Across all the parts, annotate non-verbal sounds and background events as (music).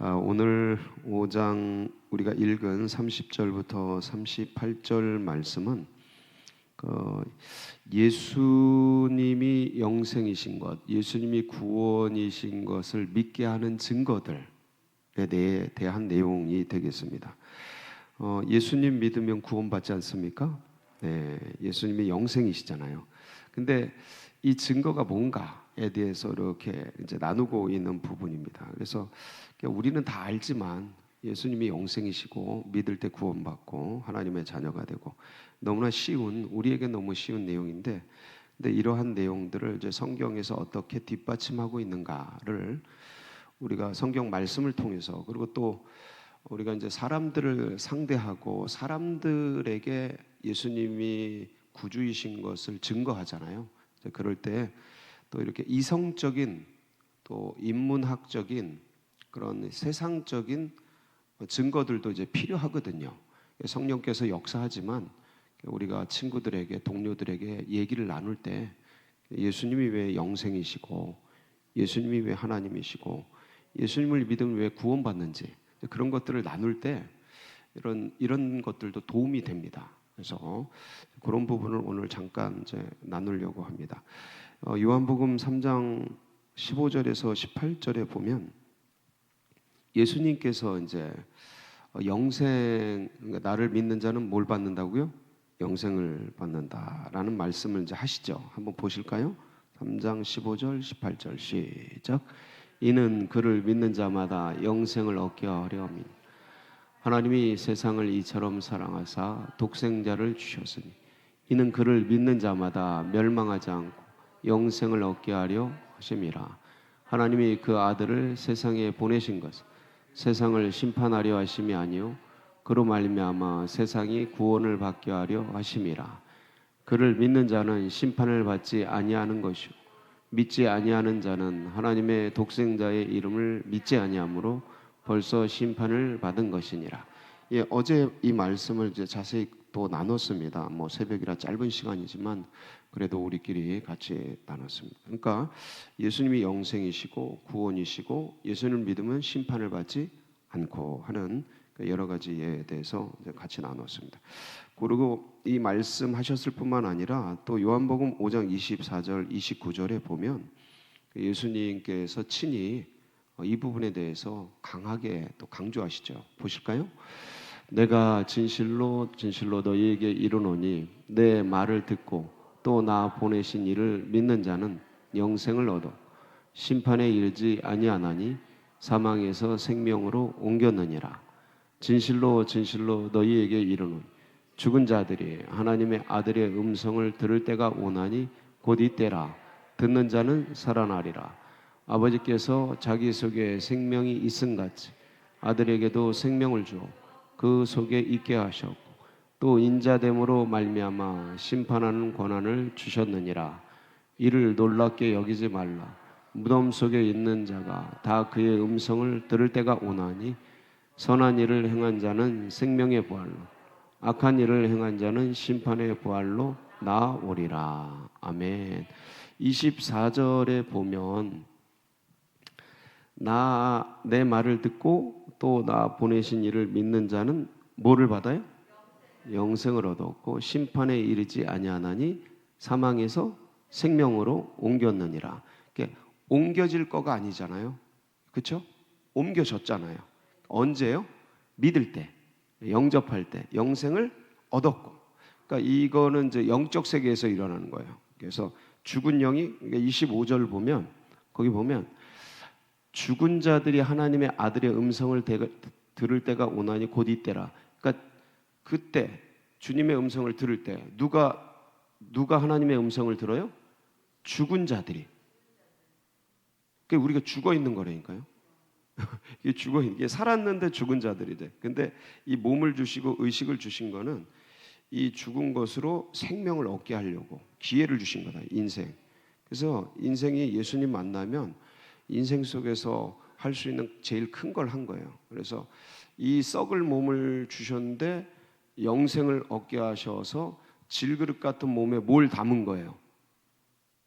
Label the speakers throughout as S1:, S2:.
S1: 아, 오늘 5장 우리가 읽은 30절부터 38절 말씀은 그 예수님이 영생이신 것, 예수님이 구원이신 것을 믿게 하는 증거들에 대한 내용이 되겠습니다. 어, 예수님 믿으면 구원받지 않습니까? 네, 예수님이 영생이시잖아요. 근데 이 증거가 뭔가 에 대해서 이렇게 이제 나누고 있는 부분입니다. 그래서 우리는 다 알지만 예수님이 영생이시고 믿을 때 구원받고 하나님의 자녀가 되고 너무나 쉬운 우리에게 너무 쉬운 내용인데 근데 이러한 내용들을 이제 성경에서 어떻게 뒷받침하고 있는가를 우리가 성경 말씀을 통해서 그리고 또 우리가 이제 사람들을 상대하고 사람들에게 예수님이 구주이신 것을 증거하잖아요. 그럴 때또 이렇게 이성적인 또 인문학적인 그런 세상적인 증거들도 이제 필요하거든요. 성령께서 역사하지만 우리가 친구들에게 동료들에게 얘기를 나눌 때 예수님이 왜 영생이시고 예수님이 왜 하나님이시고 예수님을 믿으면 왜 구원받는지 그런 것들을 나눌 때 이런 이런 것들도 도움이 됩니다. 그래서 그런 부분을 오늘 잠깐 이제 나누려고 합니다. 어, 요한복음 3장 15절에서 18절에 보면 예수님께서 이제 어, 영생 그러니까 나를 믿는 자는 뭘 받는다고요? 영생을 받는다라는 말씀을 이제 하시죠. 한번 보실까요? 3장 15절 18절 시작. 이는 그를 믿는 자마다 영생을 얻게 하려 함이 하나님이 세상을 이처럼 사랑하사 독생자를 주셨으니 이는 그를 믿는 자마다 멸망하지 않고 영생을 얻게 하려 하심이라. 하나님이 그 아들을 세상에 보내신 것 세상을 심판하려 하심이 아니요 그로 말미암아 세상이 구원을 받게 하려 하심이라. 그를 믿는 자는 심판을 받지 아니하는 것이요 믿지 아니하는 자는 하나님의 독생자의 이름을 믿지 아니하므로 벌써 심판을 받은 것이니라. 예, 어제 이 말씀을 이제 자세히 또 나눴습니다. 뭐 새벽이라 짧은 시간이지만 그래도 우리끼리 같이 나눴습니다. 그러니까 예수님이 영생이시고 구원이시고 예수님을 믿으면 심판을 받지 않고 하는 그 여러 가지에 대해서 같이 나눴습니다. 그리고 이 말씀하셨을 뿐만 아니라 또 요한복음 5장 24절 29절에 보면 그 예수님께서 친히 어, 이 부분에 대해서 강하게 또 강조하시죠. 보실까요? 내가 진실로 진실로 너희에게 이르노니 내 말을 듣고 또나 보내신 이를 믿는 자는 영생을 얻어 심판에 이르지 아니하나니 사망에서 생명으로 옮겼느니라. 진실로 진실로 너희에게 이르노 죽은 자들이 하나님의 아들의 음성을 들을 때가 오나니 곧 이때라. 듣는 자는 살아나리라. 아버지께서 자기 속에 생명이 있음같이 아들에게도 생명을 주어 그 속에 있게 하셨고 또 인자됨으로 말미암아 심판하는 권한을 주셨느니라 이를 놀랍게 여기지 말라 무덤 속에 있는 자가 다 그의 음성을 들을 때가 오나니 선한 일을 행한 자는 생명의 부활로 악한 일을 행한 자는 심판의 부활로 나오리라 아멘 24절에 보면 나 내 말을 듣고 또 나 보내신 이를 믿는 자는 뭐를 받아요? 영생을 얻었고 심판에 이르지 아니하나니 사망에서 생명으로 옮겼느니라. 이게 옮겨질 거가 아니잖아요. 그렇죠? 옮겨졌잖아요. 언제요? 믿을 때, 영접할 때 영생을 얻었고. 그러니까 이거는 이제 영적 세계에서 일어나는 거예요. 그래서 죽은 영이 25절 보면 거기 보면 죽은 자들이 하나님의 아들의 음성을 대, 들을 때가 오나니 곧 이때라 그때 주님의 음성을 들을 때 누가 누가 하나님의 음성을 들어요? 죽은 자들이. 그 우리가 죽어 있는 거라니까요. (laughs) 이게 죽어 이게 살았는데 죽은 자들이 돼. 근데 이 몸을 주시고 의식을 주신 거는 이 죽은 것으로 생명을 얻게 하려고 기회를 주신 거다. 인생. 그래서 인생이 예수님 만나면 인생 속에서 할 수 있는 제일 큰 걸 한 거예요. 그래서 이 썩을 몸을 주셨는데 영생을 얻게 하셔서 질그릇 같은 몸에 뭘 담은 거예요?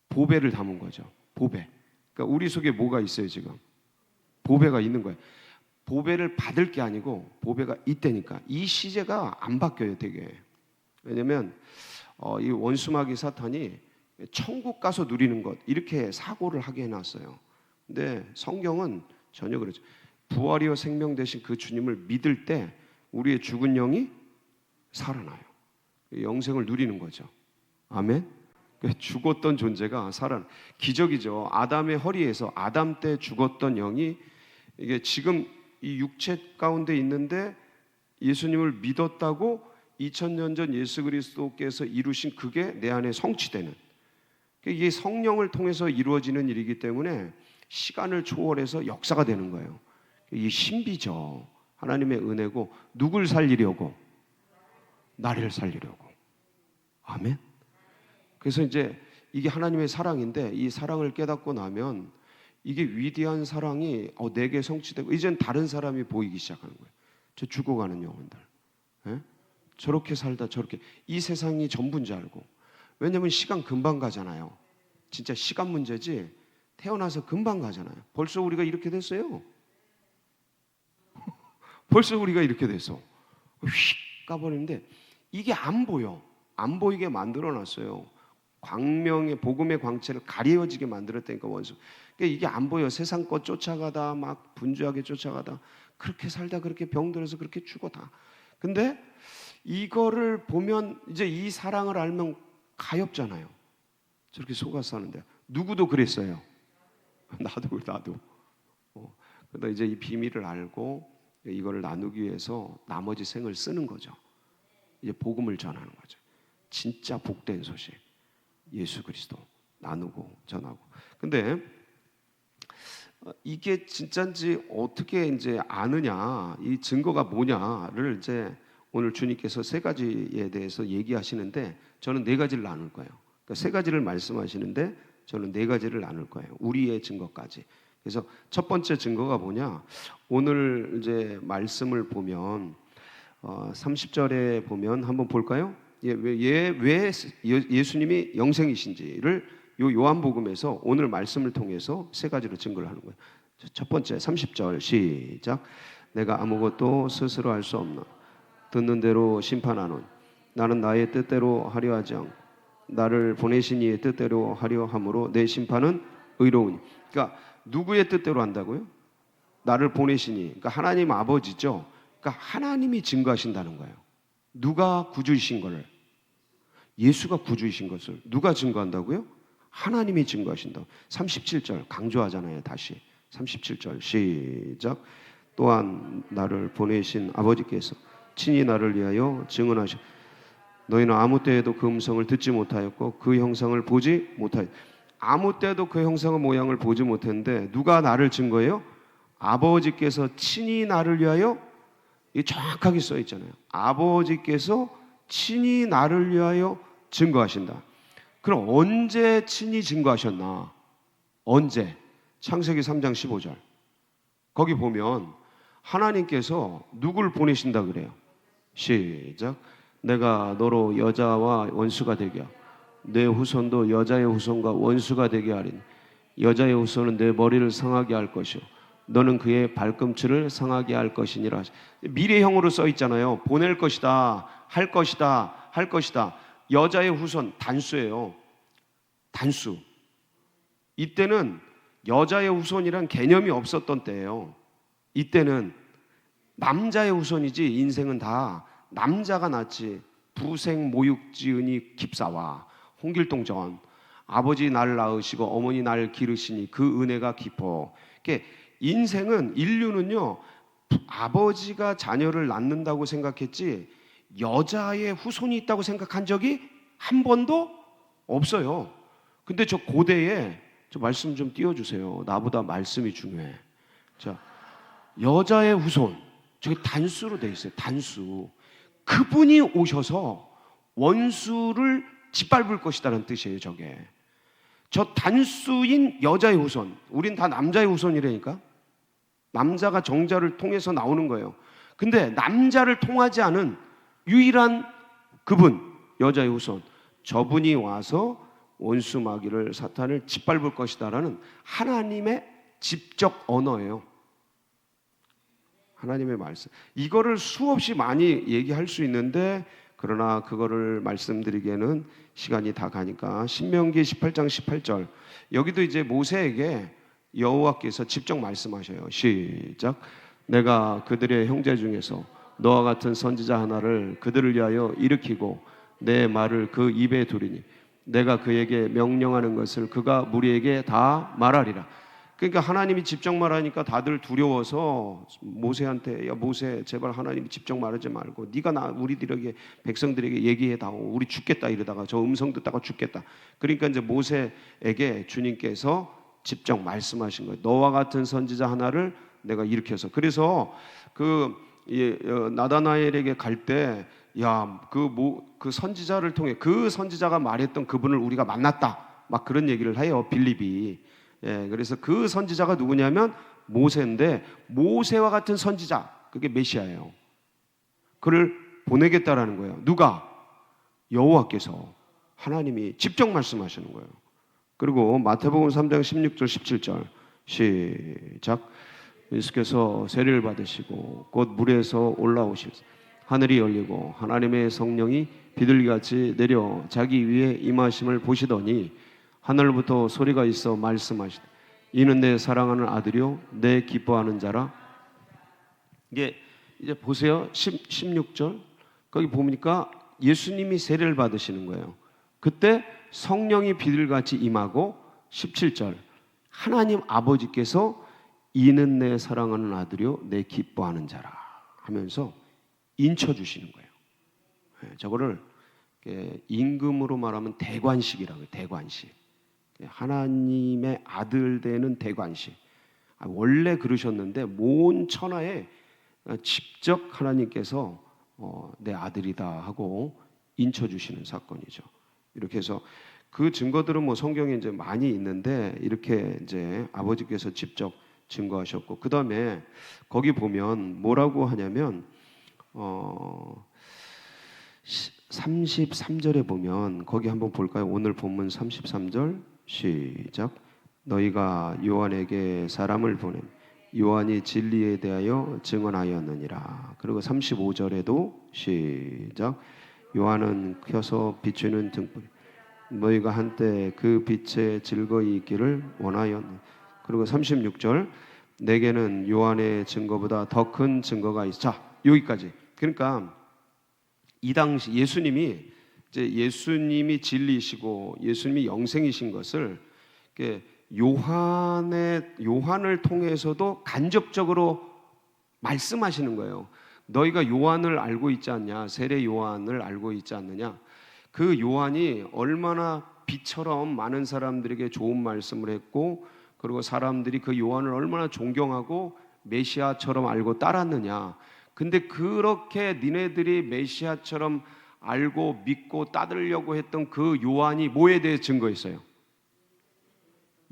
S1: 보배를 담은 거죠. 보배. 그러니까 우리 속에 뭐가 있어요, 지금? 보배가 있는 거예요. 보배를 받을 게 아니고 보배가 있다니까. 이 시제가 안 바뀌어요, 되게. 왜냐면 어, 이 원수마귀 사탄이 천국 가서 누리는 것 이렇게 사고를 하게 해놨어요. 근데 성경은 전혀 그러죠. 부활이요 생명 되신 그 주님을 믿을 때 우리의 죽은 영이 살아나요. 영생을 누리는 거죠. 아멘. 그러니까 죽었던 존재가 살아 기적이죠. 아담의 허리에서 아담 때 죽었던 영이 이게 지금 이 육체 가운데 있는데 예수님을 믿었다고 2000년 전 예수 그리스도께서 이루신 그게 내 안에 성취되는 그러니까 이게 성령을 통해서 이루어지는 일이기 때문에 시간을 초월해서 역사가 되는 거예요. 이 신비죠. 하나님의 은혜고 누굴 살리려고 나를 살리려고. 아멘. 그래서 이제 이게 하나님의 사랑인데 이 사랑을 깨닫고 나면 이게 위대한 사랑이 어, 내게 성취되고 이젠 다른 사람이 보이기 시작하는 거예요. 저 죽어가는 영혼들. 에? 예? 저렇게 살다 저렇게 이 세상이 전부인지 알고 왜냐면 시간 금방 가잖아요. 진짜 시간 문제지 태어나서 금방 가잖아요. 벌써 우리가 이렇게 됐어요. (laughs) 벌써 우리가 이렇게 돼서 휙 까버리는데 이게 안 보여. 안 보이게 만들어 놨어요. 광명의 복음의 광채를 가려지게 만들었다니까 원수. 그러니까 이게 안 보여. 세상 것 쫓아가다 막 분주하게 쫓아가다 그렇게 살다 그렇게 병들어서 그렇게 죽어다. 근데 이거를 보면 이제 이 사랑을 알면 가엽잖아요. 저렇게 속아 서하는데 누구도 그랬어요. (laughs) 나도 나도. 어, 그러다 이제 이 비밀을 알고 이거를 나누기 위해서 나머지 생을 쓰는 거죠. 이제 복음을 전하는 거죠. 진짜 복된 소식 예수 그리스도 나누고 전하고. 근데 이게 진짜인지 어떻게 이제 아느냐, 이 증거가 뭐냐를 이제 오늘 주님께서 세 가지에 대해서 얘기하시는데 저는 네 가지를 나눌 거예요. 그러니까 세 가지를 말씀하시는데 저는 네 가지를 나눌 거예요. 우리의 증거까지. 그래서 첫 번째 증거가 뭐냐? 오늘 이제 말씀을 보면 30절에 어, 보면 한번 볼까요? 예, 왜, 예, 왜 예, 예수님이 영생이신지를 요 요한복음에서 오늘 말씀을 통해서 세 가지로 증거를 하는 거예요. 첫 번째 30절 시작 내가 아무것도 스스로 할 수 없나 듣는 대로 심판하노 나는 나의 뜻대로 하려 하지 않고 나를 보내신 이의 뜻대로 하려 함으로 내 심판은 의로우니 그러니까 누구의 뜻대로 한다고요? 나를 보내시니 그러니까 하나님 아버지죠. 그러니까 하나님이 증거하신다는 거예요. 누가 구주이신 것 예수가 구주이신 것을 누가 증거한다고요? 하나님이 증거하신다. 37절 강조하잖아요. 다시 37절 시작. 또한 나를 보내신 아버지께서 친히 나를 위하여 증언하시. 너희는 아무 때에도 그 음성을 듣지 못하였고 그 형상을 보지 못하였. 아무 때도 그 형상의 모양을 보지 못했는데 누가 나를 증거해요? 아버지께서 친히 나를 위하여 이게 정확하게 써 있잖아요. 아버지께서 친히 나를 위하여 증거하신다. 그럼 언제 친히 증거하셨나? 언제? 창세기 3장 15절. 거기 보면 하나님께서 누굴 보내신다 그래요. 시작. 내가 너로 여자와 원수가 되게 내 후손도 여자의 후손과 원수가 되게 하리니 여자의 후손은 내 머리를 상하게 할 것이요 너는 그의 발꿈치를 상하게 할 것이니라. 미래형으로 써 있잖아요. 보낼 것이다, 할 것이다, 할 것이다. 여자의 후손 단수예요. 단수. 이때는 여자의 후손이란 개념이 없었던 때예요. 이때는 남자의 후손이지 인생은 다 남자가 낳지 부생 모육지은이 깁사와 홍길동 전 아버지 날 낳으시고 어머니 날 기르시니 그 은혜가 깊어. 이게 인생은 인류는요 아버지가 자녀를 낳는다고 생각했지 여자의 후손이 있다고 생각한 적이 한 번도 없어요. 근데 저 고대에 저 말씀 좀 띄워주세요. 나보다 말씀이 중요해. 자 여자의 후손 저기 단수로 돼 있어요. 단수 그분이 오셔서 원수를 짓밟을 것이다는 뜻이에요. 저게 저 단수인 여자의 후손 우린 다 남자의 후손이라니까. 남자가 정자를 통해서 나오는 거예요. 근데 남자를 통하지 않은 유일한 그분, 여자의 후손, 저분이 와서 원수 마귀를 사탄을 짓밟을 것이다라는 하나님의 직접 언어예요. 하나님의 말씀. 이거를 수없이 많이 얘기할 수 있는데 그러나 그거를 말씀드리기에는 시간이 다 가니까 신명기 18장 18절 여기도 이제 모세에게 여호와께서 직접 말씀하셔요. 시작. 내가 그들의 형제 중에서 너와 같은 선지자 하나를 그들을 위하여 일으키고 내 말을 그 입에 두리니 내가 그에게 명령하는 것을 그가 무리에게 다 말하리라. 그러니까 하나님이 직접 말하니까 다들 두려워서 모세한테 야 모세 제발 하나님이 직접 말하지 말고 네가 나 우리들에게 백성들에게 얘기해 다오 우리 죽겠다 이러다가 저 음성 듣다가 죽겠다. 그러니까 이제 모세에게 주님께서 직접 말씀하신 거예요. 너와 같은 선지자 하나를 내가 일으켜서 그래서 그 어, 나다나엘에게 갈때야그그 뭐, 그 선지자를 통해 그 선지자가 말했던 그분을 우리가 만났다 막 그런 얘기를 해요 빌립이 예, 그래서 그 선지자가 누구냐면 모세인데 모세와 같은 선지자 그게 메시아예요 그를 보내겠다라는 거예요 누가 여호와께서 하나님이 직접 말씀하시는 거예요 그리고 마태복음 3장 16절 17절 시작 예수께서 세례를 받으시고 곧 물에서 올라오시 하늘이 열리고 하나님의 성령이 비둘기같이 내려 자기 위에 임하심을 보시더니 하늘부터 소리가 있어 말씀하시되 이는 내 사랑하는 아들이요 내 기뻐하는 자라 이게 이제 보세요 1 6절 거기 보니까 예수님이 세례를 받으시는 거예요 그때 성령이 비둘같이 임하고 17절 하나님 아버지께서 이는 내 사랑하는 아들이요 내 기뻐하는 자라 하면서 인쳐 주시는 거예요. 예, 저거를 임금으로 말하면 대관식이라고 해요. 대관식. 예, 하나님의 아들 되는 대관식. 아, 원래 그러셨는데 모온 천하에 직접 하나님께서 어, 내 아들이다 하고 인쳐 주시는 사건이죠. 이렇게 해서 그 증거들은 뭐 성경에 이제 많이 있는데 이렇게 이제 아버지께서 직접 증거하셨고 그 다음에 거기 보면 뭐라고 하냐면 어 33절에 보면 거기 한번 볼까요? 오늘 본문 33절 시작 너희가 요한에게 사람을 보냄 요한이 진리에 대하여 증언하였느니라. 그리고 35절에도 시작 요한은 켜서 비추는 등불 너희가 한때 그 빛에 즐거이 있기를 원하였네. 그리고 36절 내게는 요한의 증거보다 더 큰 증거가 있어. 자, 여기까지. 그러니까 이 당시 예수님이 이제 예수님이 진리시고 예수님이 영생이신 것을 요한의 요한을 통해서도 간접적으로 말씀하시는 거예요. 너희가 요한을 알고 있지 않냐? 세례 요한을 알고 있지 않느냐? 그 요한이 얼마나 빛처럼 많은 사람들에게 좋은 말씀을 했고 그리고 사람들이 그 요한을 얼마나 존경하고 메시아처럼 알고 따랐느냐. 근데 그렇게 니네들이 메시아처럼 알고 믿고 따르려고 했던 그 요한이 뭐에 대해 증거했어요?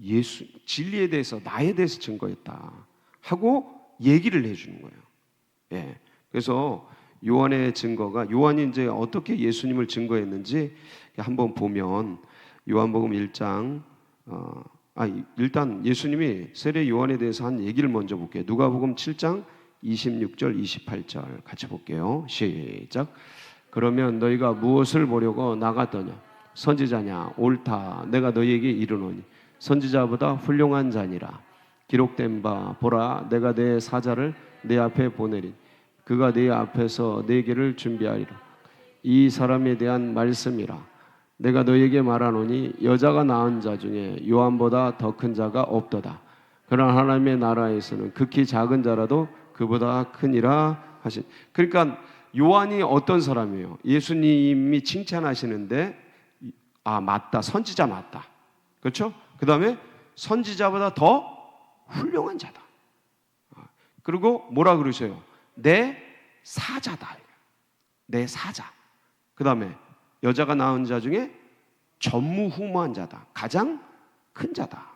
S1: 예수 진리에 대해서 나에 대해서 증거했다 하고 얘기를 해주는 거예요. 예. 그래서 요한의 증거가 요한이 이제 어떻게 예수님을 증거했는지 한번 보면 요한복음 1장 어, 아 일단 예수님이 세례 요한에 대해서 한 얘기를 먼저 볼게요. 누가복음 7장 26절 28절 같이 볼게요. 시작. 그러면 너희가 무엇을 보려고 나갔더냐? 선지자냐? 옳다. 내가 너희에게 이르노니 선지자보다 훌륭한 자니라. 기록된 바 보라 내가 내 사자를 내 앞에 보내리 그가 네 앞에서 네게를 준비하리라. 이 사람에 대한 말씀이라. 내가 너에게 말하노니 여자가 낳은 자 중에 요한보다 더 큰 자가 없도다. 그러나 하나님의 나라에서는 극히 작은 자라도 그보다 크니라 하신. 그러니까 요한이 어떤 사람이에요? 예수님이 칭찬하시는데 아 맞다 선지자 맞다. 그렇죠? 그 다음에 선지자보다 더 훌륭한 자다. 아, 그리고 뭐라 그러세요? 내 사자다. 내 사자. 그 다음에 여자가 낳은 자 중에 전무후무한 자다. 가장 큰 자다.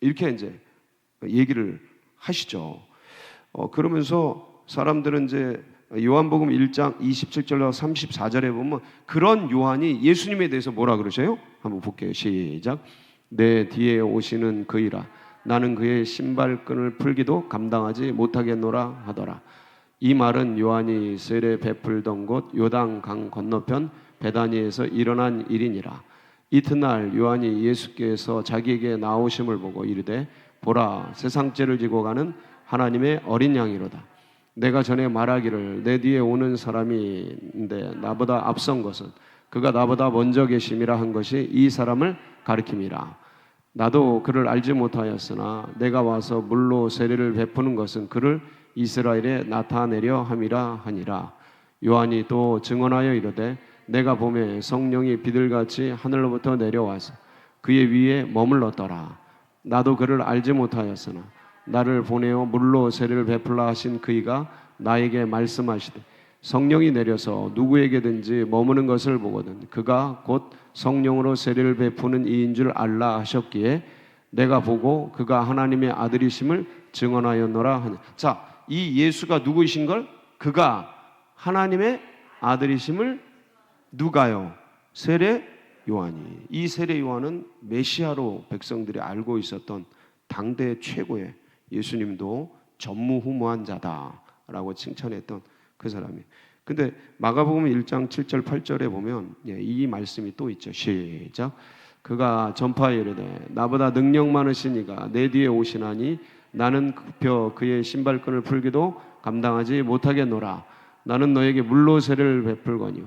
S1: 이렇게 이제 얘기를 하시죠. 어, 그러면서 사람들은 이제 요한복음 1장 27절로 34절에 보면 그런 요한이 예수님에 대해서 뭐라 그러세요? 한번 볼게요. 시작. 내 뒤에 오시는 그이라 나는 그의 신발끈을 풀기도 감당하지 못하겠노라 하더라. 이 말은 요한이 세례 베풀던 곳 요단강 건너편 베다니에서 일어난 일이니라. 이튿날 요한이 예수께서 자기에게 나오심을 보고 이르되 보라 세상 죄를 지고 가는 하나님의 어린 양이로다. 내가 전에 말하기를 내 뒤에 오는 사람이데 나보다 앞선 것은 그가 나보다 먼저 계심이라 한 것이 이 사람을 가리킴이라. 나도 그를 알지 못하였으나 내가 와서 물로 세례를 베푸는 것은 그를 이스라엘에 나타내려 함이라 하니라 요한이 또 증언하여 이르되 내가 보매 성령이 비들같이 하늘로부터 내려와서 그의 위에 머물렀더라 나도 그를 알지 못하였으나 나를 보내어 물로 세례를 베풀라 하신 그이가 나에게 말씀하시되 성령이 내려서 누구에게든지 머무는 것을 보거든 그가 곧 성령으로 세례를 베푸는 이인 줄 알라 하셨기에 내가 보고 그가 하나님의 아들이심을 증언하였노라 하니 자이 예수가 누구이신 걸 그가 하나님의 아들이심을 누가요? 세례 요한이. 이 세례 요한은 메시아로 백성들이 알고 있었던 당대 최고의 예수님도 전무후무한 자다라고 칭찬했던 그 사람이. 근데 마가복음 1장 7절 8절에 보면 예, 이 말씀이 또 있죠. 시작. 그가 전파에 이르되 나보다 능력 많으시니가 내 뒤에 오시나니 나는 굽혀 그의 신발끈을 풀기도 감당하지 못하겠노라. 나는 너에게 물로세를 베풀거니와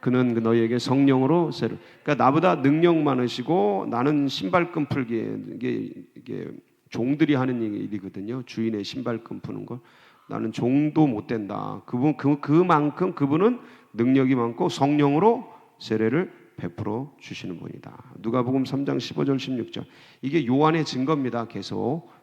S1: 그는 그 너희에게 성령으로 세를. 그러니까 나보다 능력 많으시고 나는 신발끈 풀기 이게, 이게 종들이 하는 일이거든요. 주인의 신발끈 푸는 걸. 나는 종도 못 된다. 그분 그 그만큼 그분은 능력이 많고 성령으로 세례를 베풀어 주시는 분이다. 누가복음 3장 15절 16절. 이게 요한의 증거입니다. 계속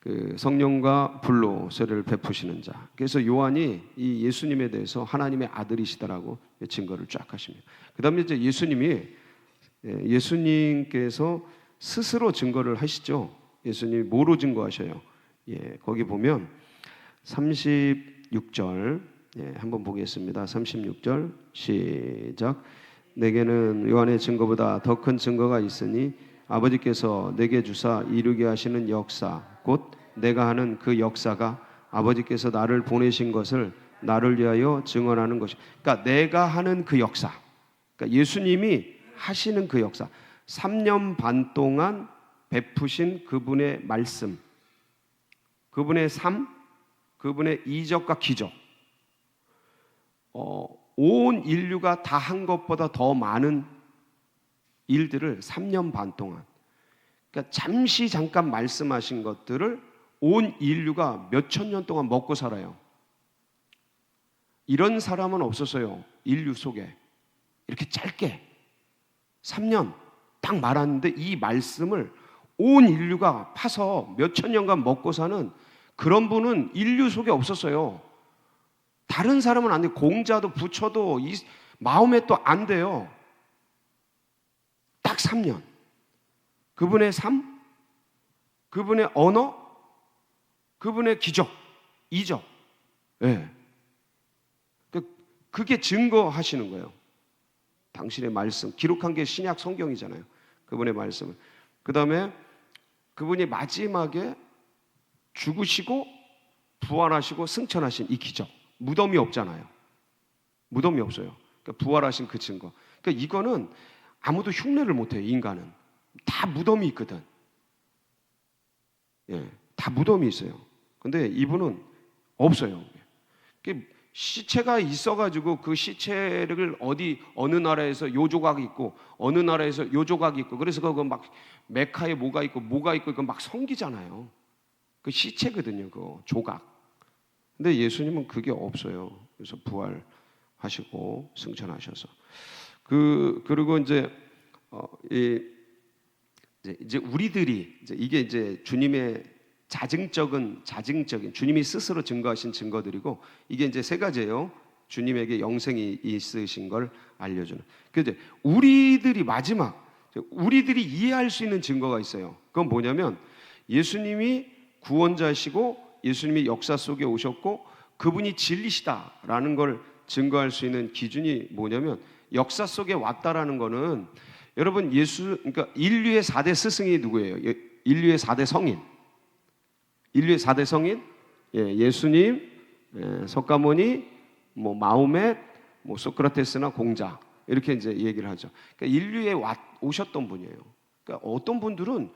S1: 그 성령과 불로 세례를 베푸시는 자. 그래서 요한이 이 예수님에 대해서 하나님의 아들이시다라고 증거를 쫙 하십니다. 그다음에 이제 예수님이 예, 예수님께서 스스로 증거를 하시죠. 예수님이 뭐로 증거하셔요? 예, 거기 보면 36절 예, 한번 보겠습니다. 36절 시작. 내게는 요한의 증거보다 더 큰 증거가 있으니 아버지께서 내게 주사 이루게 하시는 역사 곧 내가 하는 그 역사가 아버지께서 나를 보내신 것을 나를 위하여 증언하는 것이 그러니까 내가 하는 그 역사 그러니까 예수님이 하시는 그 역사 3년 반 동안 베푸신 그분의 말씀 그분의 삶 그분의 이적과 기적 어, 온 인류가 다 한 것보다 더 많은 일들을 3년 반 동안 그러니까 잠시 잠깐 말씀하신 것들을 온 인류가 몇 천 년 동안 먹고 살아요. 이런 사람은 없었어요. 인류 속에. 이렇게 짧게 3년 딱 말하는데 이 말씀을 온 인류가 파서 몇 천 년간 먹고 사는 그런 분은 인류 속에 없었어요. 다른 사람은 안 돼. 공자도 부처도 마음에 또 안 돼요. 딱 3년. 그분의 삶, 그분의 언어, 그분의 기적, 이적. 예. 그, 그게 증거하시는 거예요. 당신의 말씀, 기록한 게 신약 성경이잖아요. 그분의 말씀을. 그 다음에 그분이 마지막에 죽으시고 부활하시고 승천하신 이 기적. 무덤이 없잖아요. 무덤이 없어요. 그러니까 부활하신 그 증거. 그러니까 이거는 아무도 흉내를 못해요, 인간은. 다 무덤이 있거든. 예, 다 무덤이 있어요. 근데 이분은 없어요. 그 시체가 있어가지고 그 시체를 어디 어느 나라에서 요 조각이 있고 어느 나라에서 요 조각이 있고 그래서 그거 막 메카에 뭐가 있고 뭐가 있고 이거 막 성기잖아요. 그 시체거든요, 그 조각. 근데 예수님은 그게 없어요. 그래서 부활하시고 승천하셔서. 그 그리고 이제 어, 이, 이제 우리들이 이제 이게 이제 주님의 자증적인 자증적인 주님이 스스로 증거하신 증거들이고 이게 이제 세 가지예요. 주님에게 영생이 있으신 걸 알려주는. 그런데 우리들이 마지막 우리들이 이해할 수 있는 증거가 있어요. 그건 뭐냐면 예수님이 구원자시고 예수님이 역사 속에 오셨고 그분이 진리시다라는 걸 증거할 수 있는 기준이 뭐냐면 역사 속에 왔다라는 거는 여러분 예수 그러니까 인류의 4대 스승이 누구예요? 예, 인류의 4대 성인. 인류의 4대 성인? 예, 수님 예, 석가모니, 뭐 마호멧, 뭐 소크라테스나 공자. 이렇게 이제 얘기를 하죠. 그러니까 인류에 와, 오셨던 분이에요. 그러니까 어떤 분들은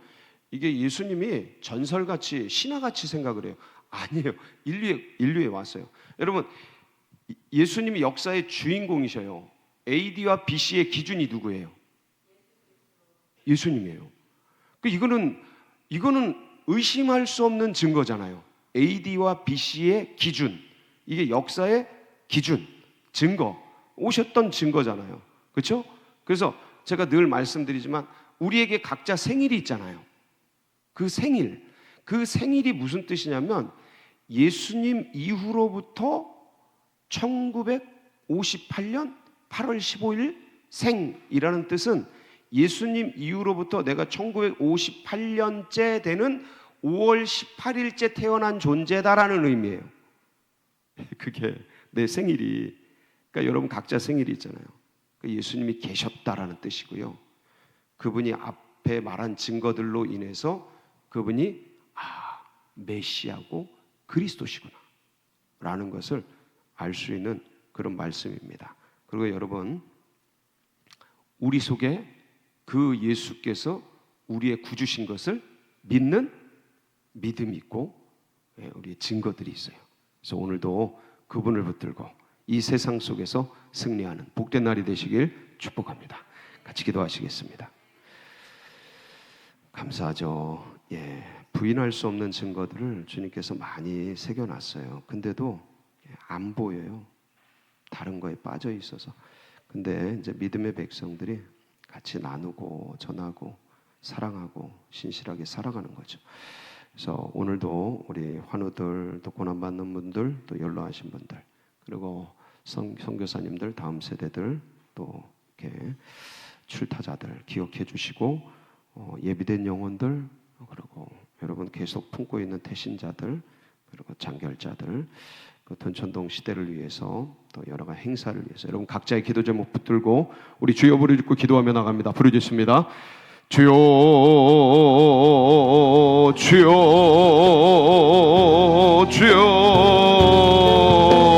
S1: 이게 예수님이 전설같이 신화같이 생각을 해요. 아니에요. 인류에 인류에 왔어요. 여러분 예수님이 역사의 주인공이셔요. AD와 BC의 기준이 누구예요? 예수님이에요. 그 이거는 이거는 의심할 수 없는 증거잖아요. AD와 BC의 기준. 이게 역사의 기준, 증거. 오셨던 증거잖아요. 그렇죠? 그래서 제가 늘 말씀드리지만 우리에게 각자 생일이 있잖아요. 그 생일. 그 생일이 무슨 뜻이냐면 예수님 이후로부터 1958년 8월 15일 생이라는 뜻은 예수님 이후로부터 내가 1958년째 되는 5월 18일째 태어난 존재다라는 의미예요. (laughs) 그게 내 생일이 그러니까 여러분 각자 생일이 있잖아요. 그러니까 예수님이 계셨다라는 뜻이고요. 그분이 앞에 말한 증거들로 인해서 그분이 아 메시아고 그리스도시구나라는 것을 알 수 있는 그런 말씀입니다. 그리고 여러분 우리 속에 그 예수께서 우리의 구주신 것을 믿는 믿음이 있고 예, 우리의 증거들이 있어요. 그래서 오늘도 그분을 붙들고 이 세상 속에서 승리하는 복된 날이 되시길 축복합니다. 같이 기도하시겠습니다. 감사하죠. 예, 부인할 수 없는 증거들을 주님께서 많이 새겨놨어요. 근데도 예, 안 보여요. 다른 거에 빠져 있어서. 근데 이제 믿음의 백성들이 같이 나누고 전하고 사랑하고 신실하게 살아가는 거죠. 그래서 오늘도 우리 환우들 또 고난받는 분들 또 연로하신 분들 그리고 성, 성교사님들 다음 세대들 또 이렇게 출타자들 기억해 주시고 어, 예비된 영혼들 그리고 여러분 계속 품고 있는 대신자들 그리고 장결자들 어떤 그 전동 시대를 위해서 또 여러 가지 행사를 위해서 여러분 각자의 기도 제목 붙들고 우리 주여 부르짖고 기도하며 나갑니다. 부르짖습니다. 주여 주여 주여